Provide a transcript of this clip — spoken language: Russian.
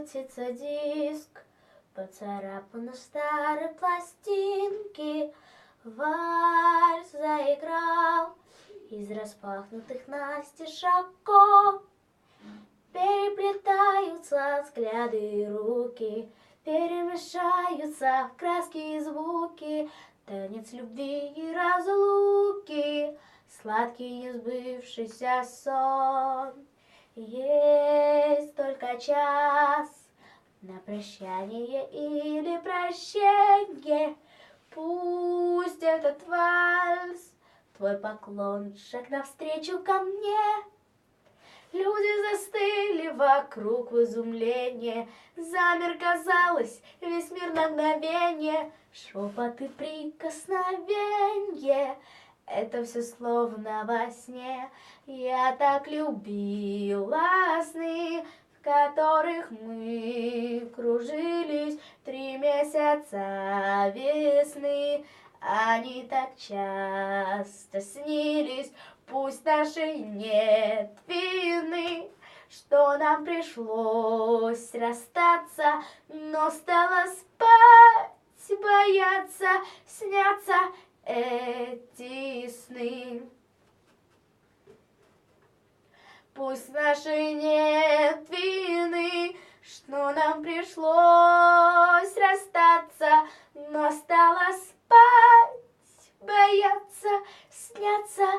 крутится диск, Поцарапаны старой пластинки, Вальс заиграл из распахнутых настежь окон. Переплетаются взгляды и руки, Перемешаются краски и звуки, Танец любви и разлуки, Сладкий несбывшийся сон. Есть час на прощание или прощение. Пусть этот вальс, твой поклон, шаг навстречу ко мне. Люди застыли вокруг в изумлении, Замер, казалось, весь мир на мгновение, Шепот и прикосновенье, Это все словно во сне. Я так любила сны, которых мы кружились Три месяца весны. Они так часто снились, Пусть нашей нет вины, что нам пришлось расстаться, но стало спать, бояться, снятся эти сны. Пусть нашей пришлось расстаться, но стало спать, бояться, снятся